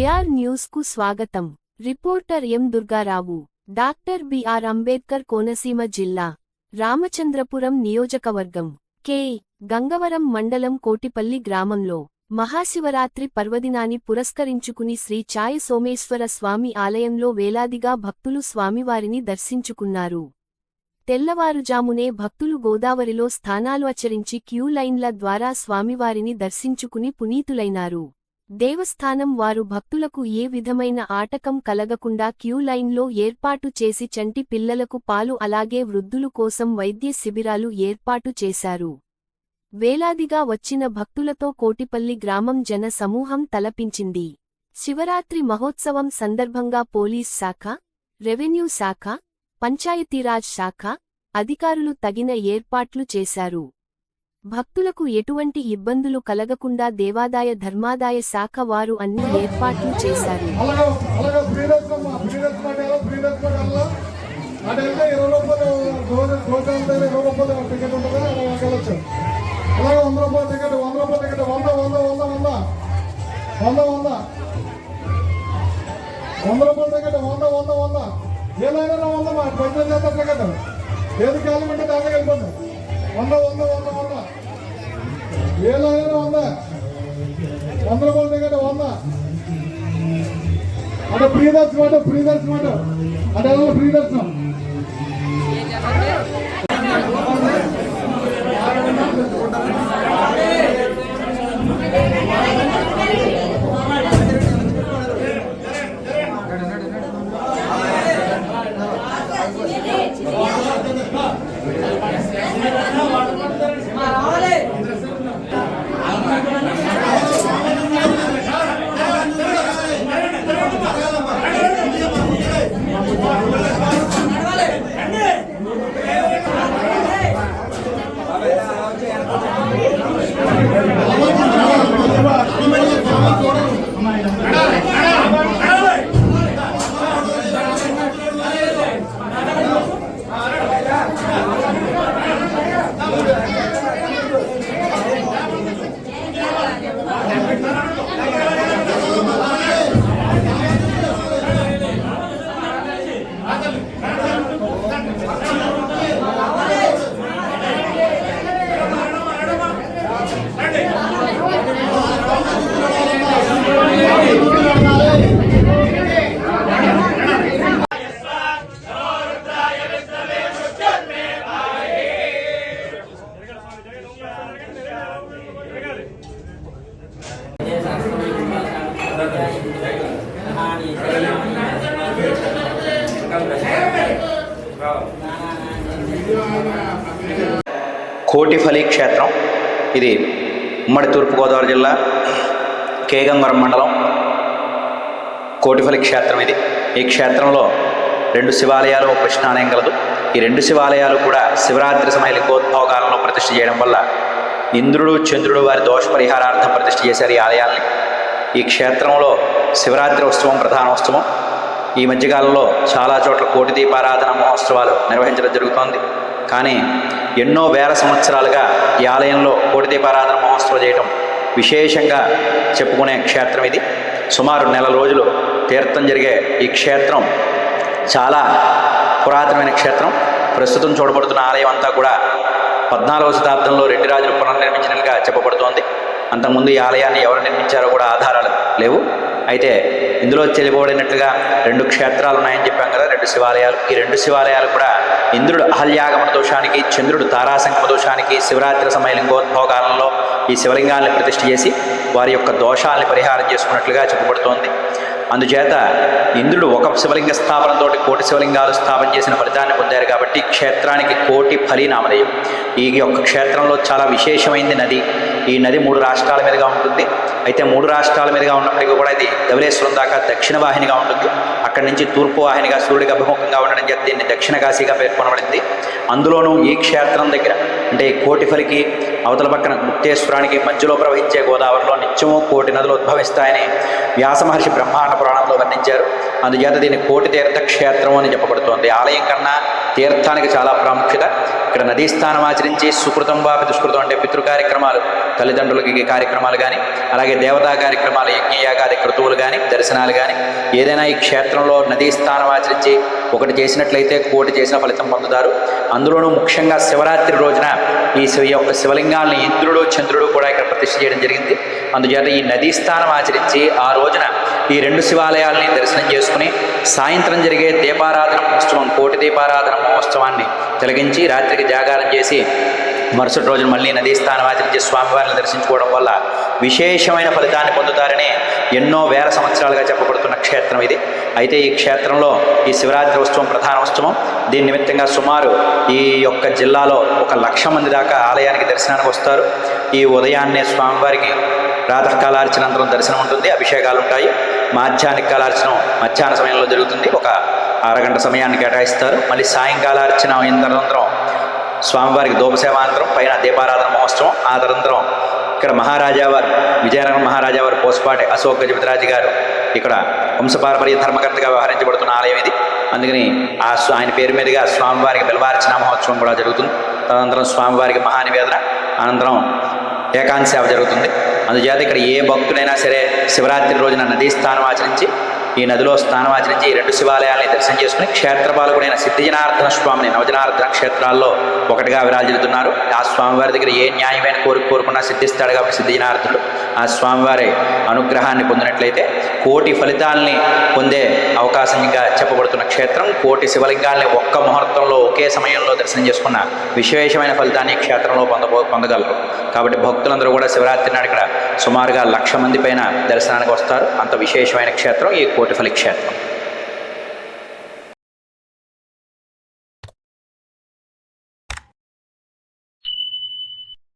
AR న్యూస్కు స్వాగతం. Reporter M Durgarao doctor B R Ambedkar Konaseema జిల్లా రామచంద్రపురం నియోజకవర్గం కె. గంగవరం మండలం కోటిపల్లి గ్రామంలో మహాశివరాత్రి పర్వదినాన్ని పురస్కరించుకుని శ్రీ ఛాయ సోమేశ్వర స్వామి ఆలయంలో వేలాదిగా భక్తులు స్వామివారిని దర్శించుకున్నారు. తెల్లవారుజామునే భక్తులు గోదావరిలో స్థానాలు ఆచరించి క్యూ లైన్ల ద్వారా స్వామివారిని దర్శించుకుని పునీతులైనారు. దేవస్థానం వారు భక్తులకు ఏ విధమైన ఆటకం కలగకుండా క్యూ లైన్లో ఏర్పాటు చేసి చంటి పిల్లలకు పాలు అలాగే వృద్ధులు కోసం వైద్య శిబిరాలు ఏర్పాటు చేశారు. వేలాదిగా వచ్చిన భక్తులతో కోటిపల్లి గ్రామం జన సమూహం తలపించింది. శివరాత్రి మహోత్సవం సందర్భంగా పోలీస్ శాఖ రెవెన్యూ శాఖ పంచాయతీరాజ్ శాఖ అధికారులు తగిన ఏర్పాట్లు చేశారు. భక్తులకు ఎటువంటి ఇబ్బందులు కలగకుండా దేవాదాయ ధర్మాదాయ శాఖ వారు అన్ని ఏర్పాట్లు చేశారు. వంద రూపాయల టికెట్ వంద వంద వంద ఏదైనా వంద. మా పెద్ద చేత టికెట్ ఏది కాలం అంటే దానికి వంద వంద వంద వంద. ఏదైనా వంద. వంద రూపాయల టికెట్ వంద. అంటే ప్రియదర్శనం అంటే ప్రియదర్శనం అంటే అంటే ఎలా ప్రియదర్శనం కోటిఫలి క్షేత్రం. ఇది ఉమ్మడి తూర్పుగోదావరి జిల్లా కేగంగరం మండలం. కోటిఫలి క్షేత్రం ఇది. ఈ క్షేత్రంలో రెండు శివాలయాలు ఒక కృష్ణాలయం కలదు. ఈ రెండు శివాలయాలు కూడా శివరాత్రి సమయ లింగోద్భోగాలలో ప్రతిష్ఠ చేయడం వల్ల ఇంద్రుడు చంద్రుడు వారి దోష పరిహారార్థం ప్రతిష్ఠ చేశారు ఈ ఆలయాల్ని. ఈ క్షేత్రంలో శివరాత్రి ఉత్సవం ప్రధానోత్సవం ఈ మధ్యకాలంలో చాలా చోట్ల కోటి దీపారాధన మహోత్సవాలు నిర్వహించడం జరుగుతోంది. కానీ ఎన్నో వేల సంవత్సరాలుగా ఈ ఆలయంలో కోటిదీపారాధన మహోత్సవం చేయటం విశేషంగా చెప్పుకునే క్షేత్రం ఇది. సుమారు నెల రోజులు తీర్థం జరిగే ఈ క్షేత్రం చాలా పురాతనమైన క్షేత్రం. ప్రస్తుతం చూడబడుతున్న ఆలయం అంతా కూడా పద్నాలుగవ శతాబ్దంలో రెడ్డి రాజులు పునర్నిర్మించినట్లుగా చెప్పబడుతోంది. అంతకుముందు ఈ ఆలయాన్ని ఎవరు నిర్మించారో కూడా ఆధారాలు లేవు. అయితే ఇందులో చెలిపోబడినట్లుగా రెండు క్షేత్రాలు ఉన్నాయని చెప్పాం కదా రెండు శివాలయాలు. ఈ రెండు శివాలయాలు కూడా ఇంద్రుడు అహల్యాగమ దోషానికి చంద్రుడు తారాసంగమ దోషానికి శివరాత్రి సమయ లింగోద్భోగాలలో ఈ శివలింగాల్ని ప్రతిష్ఠ చేసి వారి యొక్క దోషాలను పరిహారం చేసుకున్నట్లుగా చెప్పబడుతోంది. అందుచేత ఇంద్రుడు ఒక శివలింగ స్థాపనతో కోటి శివలింగాలు స్థాపన చేసిన ఫలితాన్ని పొందారు కాబట్టి క్షేత్రానికి కోటి ఫలి నామధేయం ఈ యొక్క క్షేత్రంలో చాలా విశేషమైంది నది. ఈ నది మూడు రాష్ట్రాల మీదుగా ఉంటుంది. అయితే మూడు రాష్ట్రాల మీదుగా ఉన్నప్పటికీ కూడా ఇది ధవలేశ్వరం దాకా దక్షిణ వాహినిగా ఉంటుంది. అక్కడి నుంచి తూర్పు వాహినిగా సూర్యుడికి అభిముఖంగా ఉండడం చేత దీన్ని దక్షిణ కాశీగా పేర్కొనబడింది. అందులోనూ ఈ క్షేత్రం దగ్గర అంటే కోటిఫలికి అవతల పక్కన ముక్తేశ్వరానికి మధ్యలో ప్రవహించే గోదావరిలో నిత్యము కోటి నదులు ఉద్భవిస్తాయని వ్యాస మహర్షి బ్రహ్మాండ పురాణంలో వర్ణించారు. అందుచేత దీన్ని కోటి తీర్థ క్షేత్రం అని చెప్పబడుతోంది. ఆలయం కన్నా తీర్థానికి చాలా ప్రాముఖ్యత. ఇక్కడ నదీ స్థానం ఆచరించి సుకృతం వాపి దుష్కృతం అంటే పితృ కార్యక్రమాలు తల్లిదండ్రులకి కార్యక్రమాలు కానీ అలాగే దేవతా కార్యక్రమాలు యజ్ఞయాగాది క్రతువులు కానీ దర్శనాలు కానీ ఏదైనా ఈ క్షేత్రంలో నదీ స్థానం ఆచరించి ఒకటి చేసినట్లయితే కోటి చేసిన ఫలితం పొందుతారు. అందులోనూ ముఖ్యంగా శివరాత్రి రోజున ఈ యొక్క శివలింగాల్ని ఇంద్రుడు చంద్రుడు కూడా ఇక్కడ ప్రతిష్ఠ చేయడం జరిగింది. అందుచేత ఈ నదీ స్థానం ఆచరించి ఆ రోజున ఈ రెండు శివాలయాల్ని దర్శనం చేసుకుని సాయంత్రం జరిగే దీపారాధన ఉత్సవం కోటి దీపారాధన మహోత్సవాన్ని తొలగించి రాత్రికి జాగారం చేసి మరుసటి రోజున మళ్ళీ నదీ స్థానం ఆచరించి స్వామివారిని దర్శించుకోవడం వల్ల విశేషమైన ఫలితాన్ని పొందుతారని ఎన్నో వేల సంవత్సరాలుగా చెప్పబడుతున్న క్షేత్రం ఇది. అయితే ఈ క్షేత్రంలో ఈ శివరాత్రి ఉత్సవం ప్రధాన ఉత్సవం. దీని నిమిత్తంగా సుమారు ఈ యొక్క జిల్లాలో ఒక లక్ష మంది దాకా ఆలయానికి దర్శనానికి వస్తారు. ఈ ఉదయాన్నే స్వామివారికి ప్రాతకాలార్చనంతరం దర్శనం ఉంటుంది. అభిషేకాలు ఉంటాయి. మాధ్యాహ్నిక కాలార్చనం మధ్యాహ్న సమయంలో జరుగుతుంది. ఒక అరగంట సమయాన్ని కేటాయిస్తారు. మళ్ళీ సాయంకాలార్చన అయిన తదనంతరం స్వామివారికి దూపసేవానంతరం పైన దీపారాధన మహోత్సవం ఆ తదనంతరం ఇక్కడ మహారాజా వారు విజయనగరం మహారాజా వారు పోస్పాటి అశోక్ గజపతిరాజు గారు ఇక్కడ వంశపారపర్య ధర్మకర్తగా వ్యవహరించబడుతున్న ఆలయం ఇది. అందుకని ఆ స్వా- ఆయన పేరు మీదుగా స్వామివారికి బిల్వార్చన మహోత్సవం కూడా జరుగుతుంది. తదనంతరం స్వామివారికి మహానివేదన అనంతరం ఏకాంత సేవ జరుగుతుంది. అందుచేత ఇక్కడ ఏ భక్తుడైనా సరే శివరాత్రి రోజున నదీ స్థానం ఆచరించి ఈ నదిలో స్నానం ఆచరించి ఈ రెండు శివాలయాల్ని దర్శనం చేసుకుని క్షేత్రపాలకుడైన సిద్ధిజనార్దన స్వామిని నవజనార్దన క్షేత్రాల్లో ఒకటిగా విరాజిల్లుతున్నారు. ఆ స్వామివారి దగ్గర ఏ న్యాయమైన కోరిక కోరుకున్నా సిద్ధిస్తాడు కాబట్టి సిద్ధిజనార్దుడు. ఆ స్వామివారి అనుగ్రహాన్ని పొందినట్లయితే కోటి ఫలితాల్ని పొందే అవకాశంగా చెప్పబడుతున్న క్షేత్రం. కోటి శివలింగాల్ని ఒక్క ముహూర్తంలో ఒకే సమయంలో దర్శనం చేసుకున్న విశేషమైన ఫలితాన్ని క్షేత్రంలో పొందబో పొందగలరు. కాబట్టి భక్తులందరూ కూడా శివరాత్రి నాడు ఇక్కడ సుమారుగా లక్ష మంది పైన దర్శనానికి వస్తారు. అంత విశేషమైన క్షేత్రం ఈ కోటి కోటిఫలి క్షేత్రం